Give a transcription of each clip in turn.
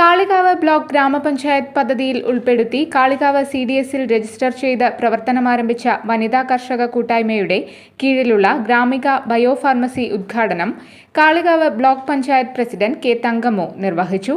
Kalikavu block ഗ്രാമപഞ്ചായത്ത് പദ്ധതിയിൽ ഉൾപ്പെടുത്തി കാളികാവ് സി ഡി എസിൽ രജിസ്റ്റർ ചെയ്ത് പ്രവർത്തനമാരംഭിച്ച വനിതാ കർഷക കൂട്ടായ്മയുടെ കീഴിലുള്ള ഗ്രാമിക ബയോഫാർമസി ഉദ്ഘാടനം Kalikavu block panchayat president K Thankammu നിർവഹിച്ചു.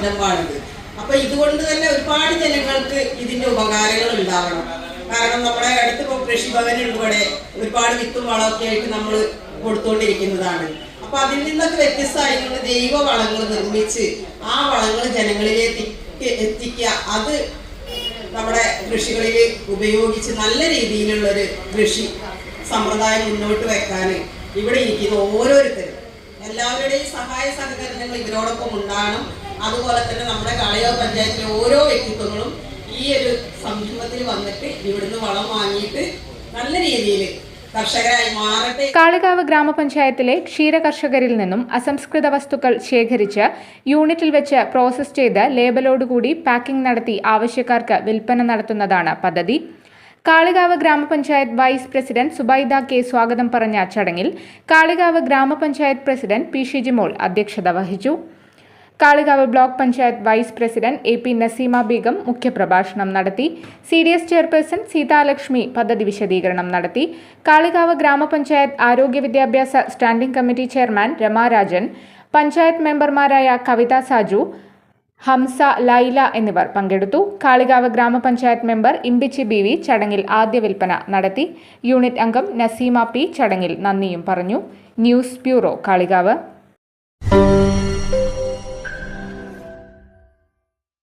സംരംഭമാണിത് അപ്പൊ ഇതുകൊണ്ട് തന്നെ ഒരുപാട് ജനങ്ങൾക്ക് ഇതിന്റെ ഉപകാരങ്ങൾ ഉണ്ടാവണം. കാരണം നമ്മുടെ അടുത്ത് ഇപ്പോൾ ഇവിടെ ഒരുപാട് വിത്തും വളമൊക്കെ ആയിട്ട് നമ്മൾ കൊടുത്തുകൊണ്ടിരിക്കുന്നതാണ് അപ്പൊ അതിൽ നിന്നൊക്കെ വ്യത്യസ്തമായിട്ടുള്ള ജൈവ വളങ്ങൾ നിർമ്മിച്ച് ആ വളങ്ങൾ ജനങ്ങളിലേക്ക് എത്തി- എത്തിക്കുക. അത് നമ്മുടെ കൃഷികളിൽ ഉപയോഗിച്ച് നല്ല രീതിയിലുള്ള ഒരു കൃഷി സമ്പ്രദായം മുന്നോട്ട് വെക്കാൻ ഇവിടെ ഇരിക്കുന്ന ഓരോരുത്തരും എല്ലാവരുടെയും സഹായ സഹകരണങ്ങൾ ഇതിനോടൊപ്പം ഉണ്ടാകണം. അതുപോലെ തന്നെ നമ്മുടെ കാളികാവ് പഞ്ചായത്തിലെ ഓരോ വ്യക്തിത്വങ്ങളും ഈ ഒരു സംരംഭത്തിൽ വന്നിട്ട് ഇവിടുന്ന് വളം വാങ്ങിയിട്ട് നല്ല രീതിയിൽ കാളികാവ് ഗ്രാമപഞ്ചായത്തിലെ ക്ഷീര കർഷകരിൽ നിന്നും അസംസ്കൃത വസ്തുക്കൾ ശേഖരിച്ച് യൂണിറ്റിൽ വെച്ച് പ്രോസസ് ചെയ്ത് ലേബലോടുകൂടി പാക്കിംഗ് നടത്തി ആവശ്യക്കാർക്ക് വിൽപ്പന നടത്തുന്നതാണ് പദ്ധതി. കാളികാവ് ഗ്രാമപഞ്ചായത്ത് വൈസ് പ്രസിഡന്റ് സുബൈദ കെ സ്വാഗതം പറഞ്ഞ ചടങ്ങിൽ കാളികാവ് ഗ്രാമപഞ്ചായത്ത് പ്രസിഡന്റ് പി ഷിജിമോൾ അധ്യക്ഷത വഹിച്ചു. Kalikavu block panchayat vice president A P Naseema Begum മുഖ്യപ്രഭാഷണം നടത്തി. C D S chairperson Seethalakshmi പദ്ധതി വിശദീകരണം നടത്തി. കാളികാവ് ഗ്രാമപഞ്ചായത്ത് ആരോഗ്യ വിദ്യാഭ്യാസ standing committee chairman Ramarajan panchayat മെമ്പർമാരായ കവിത സാജു ഹംസ ലൈല എന്നിവർ പങ്കെടുത്തു. കാളികാവ് ഗ്രാമപഞ്ചായത്ത് മെമ്പർ ഇമ്പിച്ചി ബി വി ചടങ്ങിൽ ആദ്യ വിൽപ്പന നടത്തി. യൂണിറ്റ് അംഗം നസീമ പി ചടങ്ങിൽ നന്ദിയും പറഞ്ഞു. News bureau Kalikavu.